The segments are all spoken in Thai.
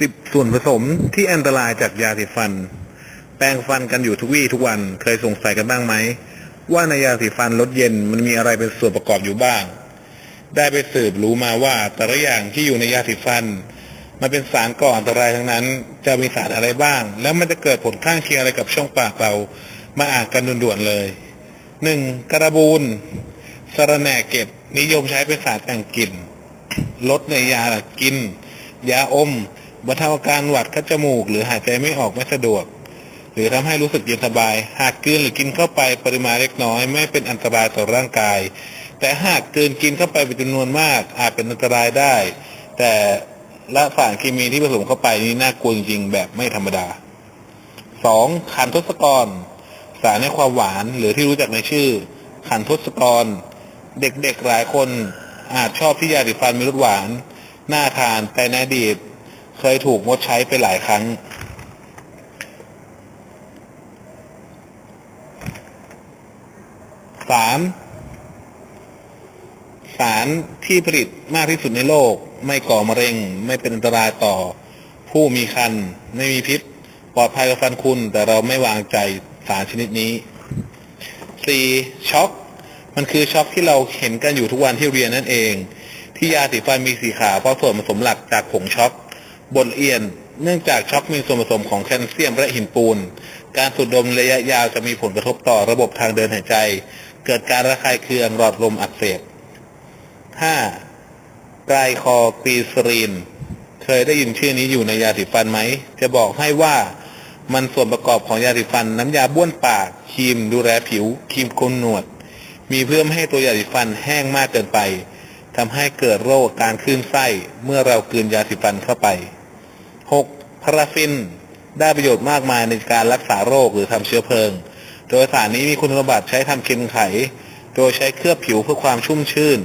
สิบส่วนผสมที่อันตรายจากยาสีฟัน แปรงฟันกันอยู่ทุกวี่ทุกวันเคยสงสัยกันบ้างไหม ว่าในยาสีฟันรสเย็นมันมีอะไรเป็นส่วนประกอบอยู่บ้าง ได้ไปสืบรู้มาว่าแต่ละอย่างที่อยู่ในยาสีฟัน มันเป็นสารก่ออันตรายทั้งนั้น จะมีสารอะไรบ้าง แล้วมันจะเกิดผลข้างเคียงอะไรกับช่องปากเรา มาอ่านกันด่วนๆเลยหนึ่งกระบูนสะระแหน่เก็บนิยมใช้เป็นสารแต่งกลิ่นลดในยากิน ยาอม บรรเทาอาการหวัดคัดจมูก หรือหายใจไม่ออกไม่สะดวก หรือทำให้รู้สึกเย็นสบาย หากกลืนหรือกินเข้าไปปริมาณเล็กน้อยไม่เป็นอันตรายต่อร่างกาย แต่หากเกลืนกินเข้าไปเป็นจำนวนมาก อาจเป็นอันตรายได้ แต่ละสารเคมีที่ผสมเข้าไปนี่น่ากลัวจริงๆแบบไม่ธรรมดา 2. ขันทศกร สารให้ความหวานหรือที่รู้จักในชื่อ ขันทศกร เด็กๆหลายคนอาจชอบที่ยาสีฟันมีรสหวาน น่าทานแต่ในอดีต เคยถูกงดใช้ไปหลายครั้ง สามสารที่ผลิตมากที่สุดในโลก ไม่ก่อมะเร็ง ไม่เป็นอันตรายต่อ ผู้มีคัน ไม่มีพิษ ปลอดภัยกับฟันคุณ แต่เราไม่วางใจสารชนิดนี้ 4. ช็อก มันคือช็อกที่เราเห็นกันอยู่ทุกวันที่เรียนนั่นเอง ที่ยาสีฟันมีสีขาวเพราะส่วนผสมหลักจากผงช็อก บนเอียน เนื่องจากช็อกมีส่วนผสมของแคลเซียมและหินปูน การสูดดมระยะยาวจะมีผลกระทบต่อระบบทางเดินหายใจ เกิดการระคายเคืองหลอดลมอักเสบ 5. ไกลคอคลีเซอรีน เคยได้ยินชื่อนี้อยู่ในยาสีฟันไหม จะบอกให้ว่ามันส่วนประกอบของยาสีฟัน น้ำยาบ้วนปากครีมดูแลผิวครีมโกนหนวด มีเพื่อไม่ให้ตัวยาสีฟันแห้งมากเกินไปทำให้เกิดโรคการคลื่นไส้เมื่อเรากลืนยาสีฟันเข้าไป พาราฟินได้ประโยชน์มากมายในการรักษาโรคหรือทำเชื้อเพลิง โดยสารนี้มีคุณสมบัติใช้ทำเค็มไข โดยใช้เคลือบผิวเพื่อความชุ่มชื่น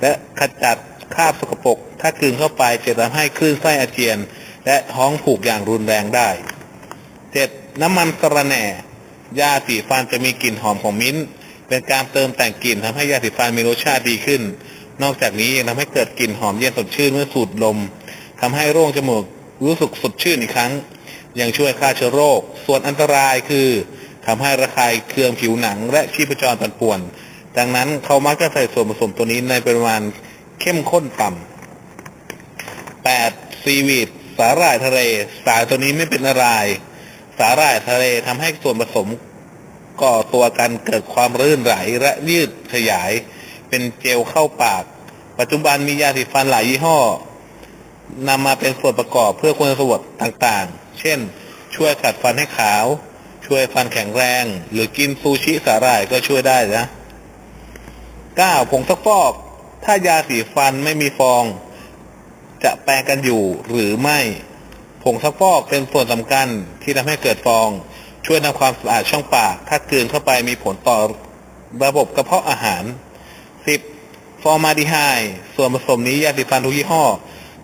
และขจัดคราบสกปรกถ้ากลืนเข้าไปจะทำให้คลื่นไส้อาเจียน และท้องผูกอย่างรุนแรงได้ 7. น้ำมันสระแหน่ยาสีฟันจะมีกลิ่นหอมของมิ้นท์เป็นการเติมแต่งกลิ่นทำให้ยาสีฟันมีรสชาติดีขึ้น นอกจากนี้ยังทำให้เกิดกลิ่นหอมเย็นสดชื่นเมื่อสูดลมทำให้โรคจมูก รู้สึกสดชื่นอีกครั้ง ยังช่วยฆ่าเชื้อโรค ส่วนอันตรายคือทำให้ระคายเคืองผิวหนัง และชีพจรปั่นป่วน ดังนั้นเขามักจะใส่ส่วนผสมตัวนี้ในปริมาณเข้มข้นต่ำ 8. ซีวีดสาหร่ายทะเล สารตัวนี้ไม่เป็นอะไร สาหร่ายทะเลทำให้ส่วนผสมก่อตัวกันเกิดความรื่นไหลและยืดขยาย เป็นเจลเข้าปาก ปัจจุบันมียาสีฟันหลายยี่ห้อ นำมาเป็นส่วนประกอบเพื่อคุณสมบัติต่างๆ เช่น ช่วยขัดฟันให้ขาว ช่วยฟันแข็งแรง หรือกินซูชิสาหร่ายก็ช่วยได้นะ 9. ผงซักฟอก ถ้ายาสีฟันไม่มีฟอง จะแปรงกันอยู่หรือไม่ ผงซักฟอกเป็นส่วนสำคัญที่ทำให้เกิดฟอง ช่วยทำความสะอาดช่องปาก ถ้ากลืนเข้าไปมีผลต่อระบบกระเพาะอาหาร 10. ฟอร์มาดีไฮด์ส่วนผสมนี้ยาสีฟันทุกยี่ห้อ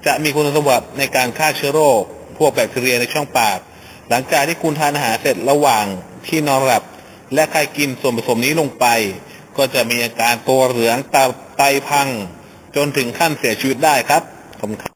จะมีคุณสมบัติในการฆ่าเชื้อโรค พวกแบคทีเรียในช่องปาก หลังจากที่คุณทานอาหารเสร็จระหว่างที่นอนหลับ และใครกินส่วนผสมนี้ลงไป ก็จะมีอาการตัวเหลืองตาไตพัง จนถึงขั้นเสียชีวิตได้ครับขอบคุณครับ